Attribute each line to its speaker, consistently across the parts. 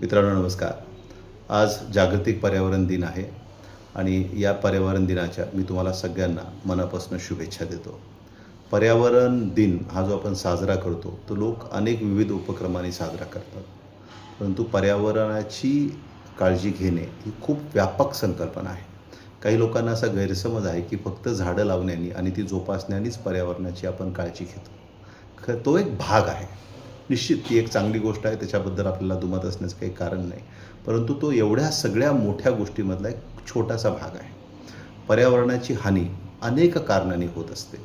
Speaker 1: मित्रांनो नमस्कार. आज जागतिक पर्यावरण दिन आहे आणि या पर्यावरण दिनाच्या मी तुम्हाला सगळ्यांना मनापासून शुभेच्छा देतो. पर्यावरण दिन हा जो आपण साजरा करतो तो लोक अनेक विविध उपक्रमांनी साजरा करतात. परंतु पर्यावरणाची काळजी घेणे ही खूप व्यापक संकल्पना आहे. काही लोकांना असा गैरसमज आहे की फक्त झाडं लावण्याने आणि ती जोपासण्यानेच पर्यावरणाची आपण काळजी घेतो. तो एक भाग आहे. निश्चित ती एक चांगली गोष्ट आहे त्याच्याबद्दल आपल्याला दुमत असण्याचं काही कारण नाही. परंतु तो एवढ्या सगळ्या मोठ्या गोष्टीमधला एक छोटासा भाग आहे. पर्यावरणाची हानी अनेक कारणांनी होत असते.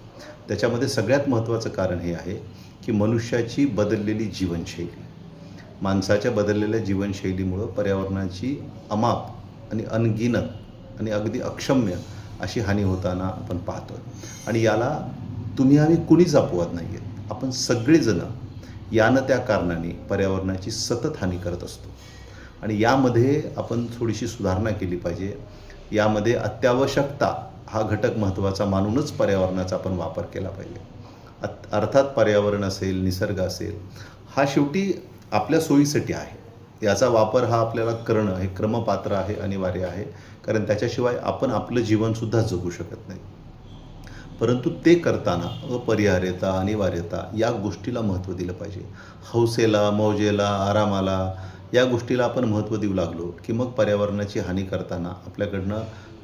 Speaker 1: त्याच्यामध्ये सगळ्यात महत्त्वाचं कारण हे आहे की मनुष्याची बदललेली जीवनशैली. माणसाच्या बदललेल्या जीवनशैलीमुळं पर्यावरणाची अमाप आणि अनगिनत आणि अगदी अक्षम्य अशी हानी होताना आपण पाहतो आणि याला तुम्ही आम्ही कुणीच अपवाद नाही आहेत आपण सगळेजणं यानं त्या कारणाने पर्यावरणाची सतत हानी करत असतो. आणि यामध्ये आपण थोडीशी सुधारणा केली पाहिजे. यामध्ये अत्यावश्यकता हा घटक महत्त्वाचा मानूनच पर्यावरणाचा आपण वापर केला पाहिजे. अत अर्थात पर्यावरण असेल निसर्ग असेल हा शेवटी आपल्या सोयीसाठी आहे. याचा वापर हा आपल्याला करणं हे क्रमपात्र आहे अनिवार्य आहे. कारण त्याच्याशिवाय आपण आपलं जीवनसुद्धा जगू शकत नाही. परंतु ते करताना अपरिहार्यता अनिवार्यता या गोष्टीला महत्त्व दिलं पाहिजे. हौसेला मौजेला आरामाला या गोष्टीला आपण महत्त्व देऊ लागलो की मग पर्यावरणाची हानी करताना आपल्याकडनं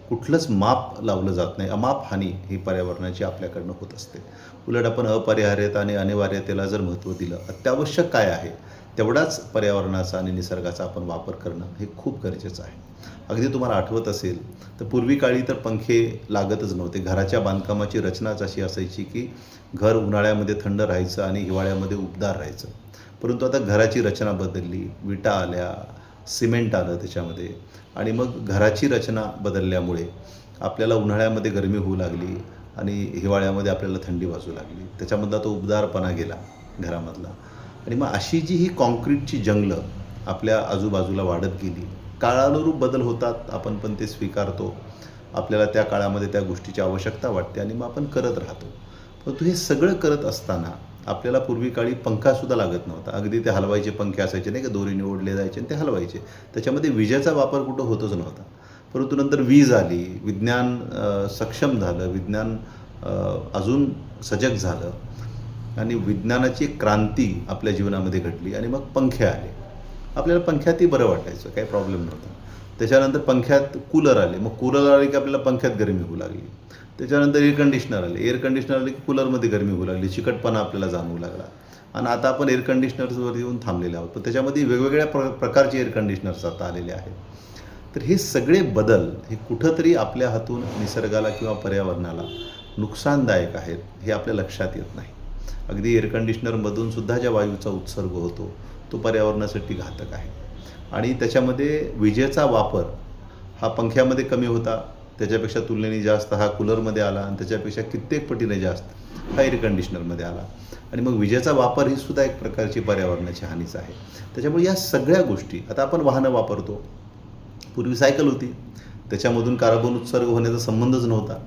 Speaker 1: कुठलंच माप लावलं जात नाही. अमाप हानी ही पर्यावरणाची आपल्याकडनं होत असते. उलट आपण अपरिहार्यता आणि अनिवार्यतेला जर महत्त्व दिलं अत्यावश्यक काय आहे तेवढाच पर्यावरणाचा आणि निसर्गाचा आपण वापर करणं हे खूप गरजेचं आहे. अगदी तुम्हाला आठवत असेल तर पूर्वी काळी तर पंखे लागतच नव्हते. घराच्या बांधकामाची रचनाच अशी असायची की घर उन्हाळ्यामध्ये थंड राहायचं आणि हिवाळ्यामध्ये उबदार राहायचं. परंतु आता घराची रचना बदलली. विटा आल्या सिमेंट आलं त्याच्यामध्ये. आणि मग घराची रचना बदलल्यामुळे आपल्याला उन्हाळ्यामध्ये गरमी होऊ लागली आणि हिवाळ्यामध्ये आपल्याला थंडी वाजू लागली. त्याच्यामधला तो उबदारपणा गेला घरामधला. आणि मग अशी जी ही कॉन्क्रीटची जंगलं आपल्या आजूबाजूला वाढत गेली काळानुरूप बदल होतात आपण पण ते स्वीकारतो. आपल्याला त्या काळामध्ये त्या गोष्टीची आवश्यकता वाटते आणि मग आपण करत राहतो. परंतु हे सगळं करत असताना आपल्याला पूर्वी काळी पंखासुद्धा लागत नव्हता. अगदी ते हलवायचे पंखे असायचे नाही का? दोरीने ओढले जायचे आणि ते हलवायचे. त्याच्यामध्ये विजेचा वापर कुठं होतच नव्हता. परंतु नंतर वीज आली विज्ञान सक्षम झालं विज्ञान अजून सजग झालं आणि विज्ञानाची क्रांती आपल्या जीवनामध्ये घडली आणि मग पंखे आले. आपल्याला पंख्यातही बरं वाटायचं काही प्रॉब्लेम नव्हता. त्याच्यानंतर पंख्यात कूलर आले. मग कूलर आले की आपल्याला पंख्यात गरमी होऊ लागली. त्याच्यानंतर एअर कंडिशनर आले. एअर कंडिशनर आले की कूलरमध्ये गरमी होऊ लागली. चिकटपणा आपल्याला जाणवू लागला. आणि आता आपण एअर कंडिशनर्सवर येऊन थांबलेले आहोत. पण त्याच्यामध्ये वेगवेगळ्या प्र प्रकारचे एअर कंडिशनर्स आता आलेले आहेत. तर हे सगळे बदल हे कुठंतरी आपल्या हातून निसर्गाला किंवा पर्यावरणाला नुकसानदायक आहेत हे आपल्या लक्षात येत नाही. अगदी एअर कंडिशनरमधून सुद्धा ज्या वायूचा उत्सर्ग होतो तो पर्यावरणासाठी घातक आहे. आणि त्याच्यामध्ये विजेचा वापर हा पंख्यामध्ये कमी होता. त्याच्यापेक्षा तुलनेने जास्त हा कूलरमध्ये आला आणि त्याच्यापेक्षा कित्येक पटीने जास्त हा एअर कंडिशनरमध्ये आला. आणि मग विजेचा वापर ही सुद्धा एक प्रकारची पर्यावरणाची हानीच आहे. त्याच्यामुळे या सगळ्या गोष्टी आता आपण वाहनं वापरतो. पूर्वी सायकल होती. त्याच्यामधून कार्बन उत्सर्ग होण्याचा संबंधच नव्हता.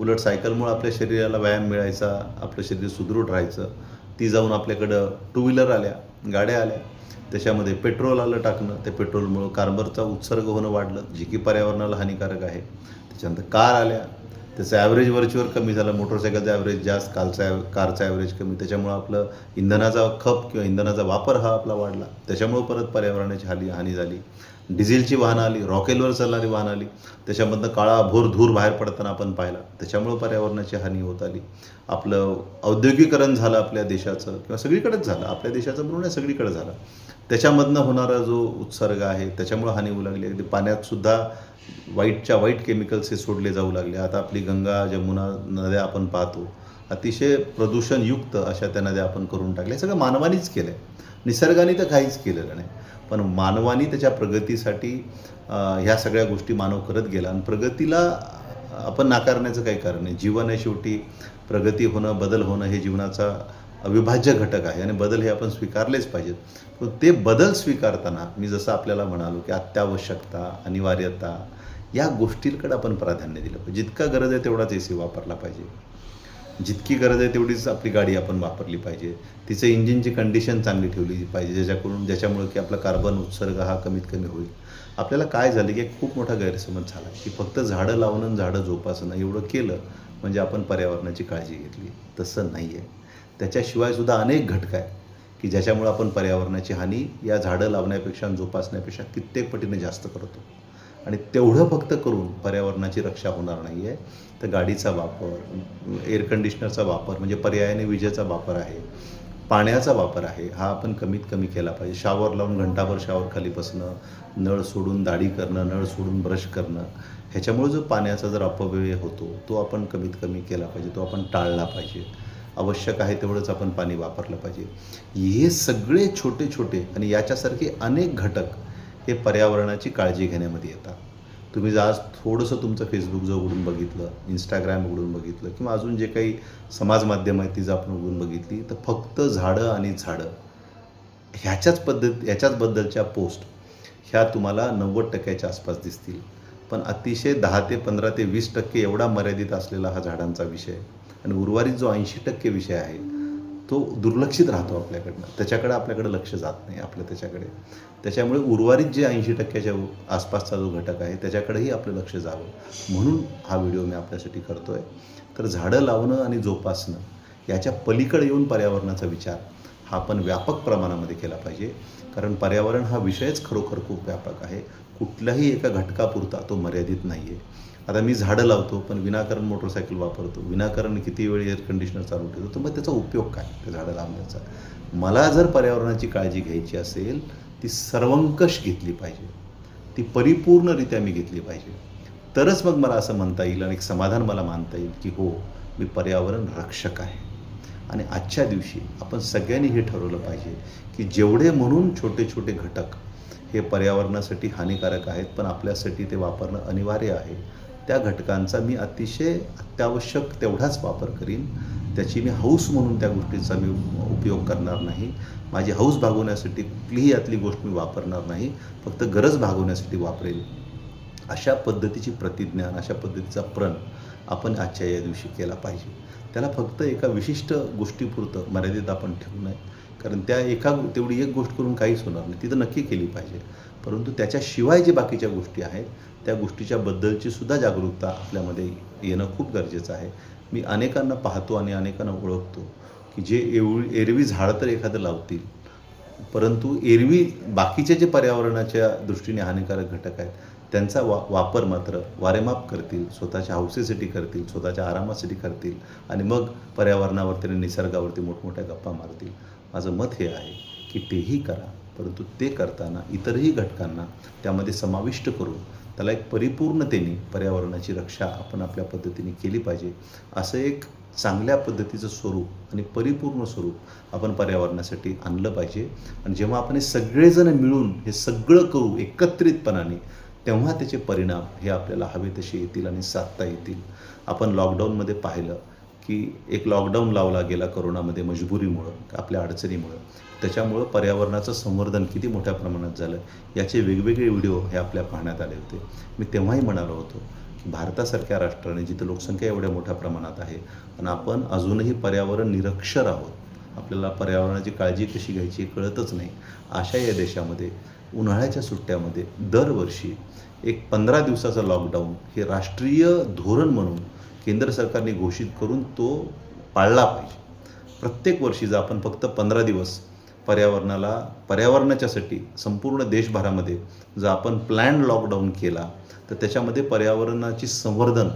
Speaker 1: उलट सायकलमुळे आपल्या शरीराला व्यायाम मिळायचा आपलं शरीर सुदृढ राहायचं. ती जाऊन आपल्याकडं टू व्हीलर आल्या. गाड्या आल्या. त्याच्यामध्ये पेट्रोल आलं टाकणं. त्या पेट्रोलमुळं कार्बनचा उत्सर्ग होणं वाढलं. जे की पर्यावरणाला हानिकारक आहे. त्याच्यानंतर कार आल्या. त्याचं ॲव्हरेज वरचीवर कमी झालं. मोटरसायकलचं ॲव्हरेज जास्त कालचा कारचा ॲव्हरेज कमी. त्याच्यामुळं आपलं इंधनाचा खप किंवा इंधनाचा वापर हा आपला वाढला. त्याच्यामुळं परत पर्यावरणाची हानी हानी झाली. डिझेलची वाहनं आली रॉकेलवर चालणारी वाहनं आली. त्याच्यामधनं काळा भोर धूर बाहेर पडताना आपण पाहिला. त्याच्यामुळं पर्यावरणाची हानी होत आली. आपलं औद्योगिकरण झालं आपल्या देशाचं किंवा सगळीकडेच झालं. आपल्या देशाचं म्हणून नाही सगळीकडे झालं. त्याच्यामधनं होणारा जो उत्सर्ग आहे त्याच्यामुळं हानी होऊ लागली. अगदी पाण्यातसुद्धा वाईटच्या वाईट केमिकल्स हे सोडले जाऊ लागले. आता आपली गंगा जमुना नद्या आपण पाहतो. अतिशय प्रदूषणयुक्त अशा त्या नद्या आपण करून टाकल्या. सगळं मानवानीच केलं आहे निसर्गाने तर काहीच केलेलं नाही. पण मानवाने त्याच्या प्रगतीसाठी ह्या सगळ्या गोष्टी मानव करत गेला. आणि प्रगतीला आपण नाकारण्याचं काही कारण नाही. जीवन आहे शेवटी प्रगती होणं बदल होणं हे जीवनाचा अविभाज्य घटक आहे. आणि बदल हे आपण स्वीकारलेच पाहिजेत. पण ते बदल स्वीकारताना मी जसं आपल्याला म्हणालो की अत्यावश्यकता अनिवार्यता या गोष्टींकडे आपण प्राधान्य दिलं पाहिजे. जितका गरज आहे तेवढाच ए सी वापरला पाहिजे. जितकी गरज आहे तेवढीच आपली गाडी आपण वापरली पाहिजे. तिचं इंजिनची कंडिशन चांगली ठेवली पाहिजे ज्याच्याकडून ज्याच्यामुळे की आपला कार्बन उत्सर्ग हा कमीत कमी होईल. आपल्याला काय झालं की एक खूप मोठा गैरसमज झाला की फक्त झाडं लावणं आणि झाडं जोपासणं एवढं केलं म्हणजे आपण पर्यावरणाची काळजी घेतली. तसं नाही आहे त्याच्याशिवाय सुद्धा अनेक घटक आहे की ज्याच्यामुळे आपण पर्यावरणाची हानी या झाडं लावण्यापेक्षा आणि जोपासण्यापेक्षा कित्येक पटीने जास्त करतो. आणि तेवढं फक्त करून पर्यावरणाची रक्षा होणार नाही आहे तर गाडीचा वापर एअर कंडिशनरचा वापर म्हणजे पर्यायाने विजेचा वापर आहे. पाण्याचा वापर आहे. हा आपण कमीत कमी केला पाहिजे. शावर लावून घंटाभर शावर खाली बसणं नळ सोडून दाढी करणं नळ सोडून ब्रश करणं ह्याच्यामुळे जो पाण्याचा जर अपव्यय होतो तो आपण कमीत कमी केला पाहिजे. तो आपण टाळला पाहिजे. आवश्यक आहे तेवढंच आपण पाणी वापरलं पाहिजे. हे सगळे छोटे छोटे आणि याच्यासारखे अनेक घटक हे पर्यावरणाची काळजी घेण्यामध्ये येतात. तुम्ही जर आज थोडंसं तुमचं फेसबुक जर उघडून बघितलं इंस्टाग्राम उघडून बघितलं किंवा अजून जे काही समाज माध्यम आहेत ती जर आपण उघडून बघितली तर फक्त झाडं आणि झाडं ह्याच्याच पद्धत ह्याच्याचबद्दलच्या पोस्ट ह्या तुम्हाला नव्वद टक्क्याच्या आसपास दिसतील. पण अतिशय दहा ते पंधरा ते वीस टक्के एवढा मर्यादित असलेला हा झाडांचा विषय. आणि उर्वरित जो ऐंशी टक्के विषय आहे तो दुर्लक्षित राहतो आपल्याकडनं. त्याच्याकडे आपल्याकडे लक्ष जात नाही आपलं त्याच्याकडे. त्याच्यामुळे उर्वरित जे ऐंशी टक्क्याच्या आसपासचा जो घटक आहे त्याच्याकडेही आपलं लक्ष जावं. म्हणून हा व्हिडिओ मी आपल्यासाठी करतो आहे तर झाडं लावणं आणि जोपासणं याच्या पलीकडे येऊन पर्यावरणाचा विचार हा आपण व्यापक प्रमाणामध्ये केला पाहिजे. कारण पर्यावरण हा विषयच खरोखर खूप व्यापक आहे. कुठल्याही एका घटकापुरता तो मर्यादित नाही आहे आता मी झाडं लावतो पण विनाकारण मोटरसायकल वापरतो. विनाकारण किती वेळ एअर कंडिशनर चालू ठेवतो? तर मग त्याचा उपयोग काय? ते झाडं लावण्याचा. मला जर पर्यावरणाची काळजी घ्यायची असेल ती सर्वंकष घेतली पाहिजे. ती परिपूर्णरित्या मी घेतली पाहिजे. तरच मग मला असं म्हणता येईल आणि एक समाधान मला मानता येईल की हो मी पर्यावरण रक्षक आहे. आणि आजच्या दिवशी आपण सगळ्यांनी हे ठरवलं पाहिजे की जेवढे म्हणून छोटे छोटे घटक हे पर्यावरणासाठी हानिकारक आहेत पण आपल्यासाठी ते वापरणं अनिवार्य आहे त्या घटकांचा मी अतिशय अत्यावश्यक तेवढाच वापर करीन. त्याची मी हौस म्हणून त्या गोष्टीचा मी उपयोग करणार नाही. माझी हौस भागवण्यासाठी कुठलीही यातली गोष्ट मी वापरणार नाही. फक्त गरज भागवण्यासाठी वापरेल अशा पद्धतीची प्रतिज्ञान अशा पद्धतीचा प्रण आपण आजच्या या दिवशी केला पाहिजे. त्याला फक्त एका विशिष्ट गोष्टीपुरतं मर्यादित आपण ठेवू नये. कारण त्या एका तेवढी एक गोष्ट करून काहीच होणार नाही. ती तर नक्की केली पाहिजे. परंतु त्याच्याशिवाय जे बाकीच्या गोष्टी आहेत त्या गोष्टीच्या बद्दलची सुद्धा जागरूकता आपल्यामध्ये येणं खूप गरजेचं आहे. मी अनेकांना पाहतो आणि अनेकांना ओळखतो की जे एवढी एरवी झाडं तर एखादं लावतील परंतु एरवी बाकीचे जे पर्यावरणाच्या दृष्टीने हानिकारक घटक आहेत त्यांचा वा वापर मात्र वारेमाप करतील स्वतःच्या हौसेसाठी करतील स्वतःच्या आरामासाठी करतील आणि मग पर्यावरणावरती आणि निसर्गावरती मोठमोठ्या गप्पा मारतील. माझं मत हे आहे की तेही करा परंतु ते करताना इतरही घटकांना त्यामध्ये समाविष्ट करून त्याला एक परिपूर्णतेने पर्यावरणाची रक्षा आपण आपल्या पद्धतीने केली पाहिजे. असं एक चांगल्या पद्धतीचं स्वरूप आणि परिपूर्ण स्वरूप आपण पर्यावरणासाठी आणलं पाहिजे. आणि जेव्हा आपण हे सगळेजण मिळून हे सगळं करू एकत्रितपणाने तेव्हा त्याचे परिणाम हे आपल्याला हवे तसे येतील आणि साधता येतील. आपण लॉकडाऊनमध्ये पाहिलं की एक लॉकडाऊन लावला गेला करोनामध्ये मजबुरीमुळं आपल्या अडचणीमुळं. त्याच्यामुळं पर्यावरणाचं संवर्धन किती मोठ्या प्रमाणात झालं याचे वेगवेगळे व्हिडिओ हे आपल्या पाहण्यात आले होते. मी तेव्हाही म्हणालो होतो की भारतासारख्या राष्ट्राने जिथं लोकसंख्या एवढ्या मोठ्या प्रमाणात आहे आणि आपण अजूनही पर्यावरण निरक्षर आहोत. आपल्याला पर्यावरणाची काळजी कशी घ्यायची कळतच नाही. अशा या देशामध्ये उन्हाळ्याच्या सुट्ट्यामध्ये दरवर्षी एक पंधरा दिवसाचं लॉकडाऊन हे राष्ट्रीय धोरण म्हणून केंद्र सरकारने घोषित करून तो पाळला पाहिजे. प्रत्येक वर्षी जर आपण फक्त पंधरा दिवस पर्यावरणाला पर्यावरणाच्यासाठी संपूर्ण देशभरामध्ये जर आपण प्लॅन लॉकडाऊन केला तर त्याच्यामध्ये पर्यावरणाची संवर्धन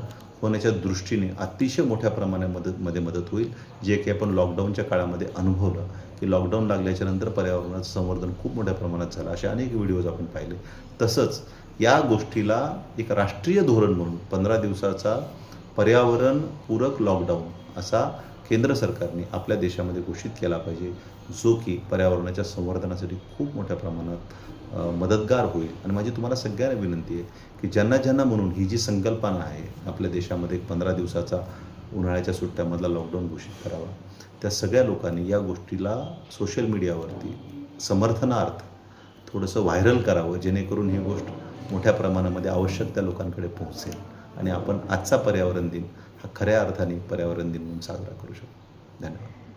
Speaker 1: होण्याच्या दृष्टीने अतिशय मोठ्या प्रमाणात मध्ये मदत होईल. जे की आपण लॉकडाऊनच्या काळामध्ये अनुभवलं की लॉकडाऊन लागल्याच्या नंतर पर्यावरणाचं संवर्धन खूप मोठ्या प्रमाणात झालं. असे अनेक व्हिडिओज आपण पाहिले. तसंच या गोष्टीला एक राष्ट्रीय धोरण म्हणून पंधरा दिवसाचा पर्यावरणपूरक लॉकडाऊन असा केंद्र सरकारने आपल्या देशामध्ये घोषित केला पाहिजे जो की पर्यावरणाच्या संवर्धनासाठी खूप मोठ्या प्रमाणात मदतगार होईल. आणि माझी तुम्हाला सगळ्यांना विनंती आहे की ज्यांना ज्यांना म्हणून ही जी संकल्पना आहे आपल्या देशामध्ये एक पंधरा दिवसाचा उन्हाळ्याच्या सुट्ट्यामधला लॉकडाऊन घोषित करावा त्या सगळ्या लोकांनी या गोष्टीला सोशल मीडियावरती समर्थनार्थ थोडंसं व्हायरल करावं जेणेकरून ही गोष्ट मोठ्या प्रमाणामध्ये आवश्यक त्या लोकांकडे पोहोचेल. आणि आपण आजचा पर्यावरण दिन हा खऱ्या अर्थाने पर्यावरण दिन म्हणून साजरा करू शकतो. धन्यवाद.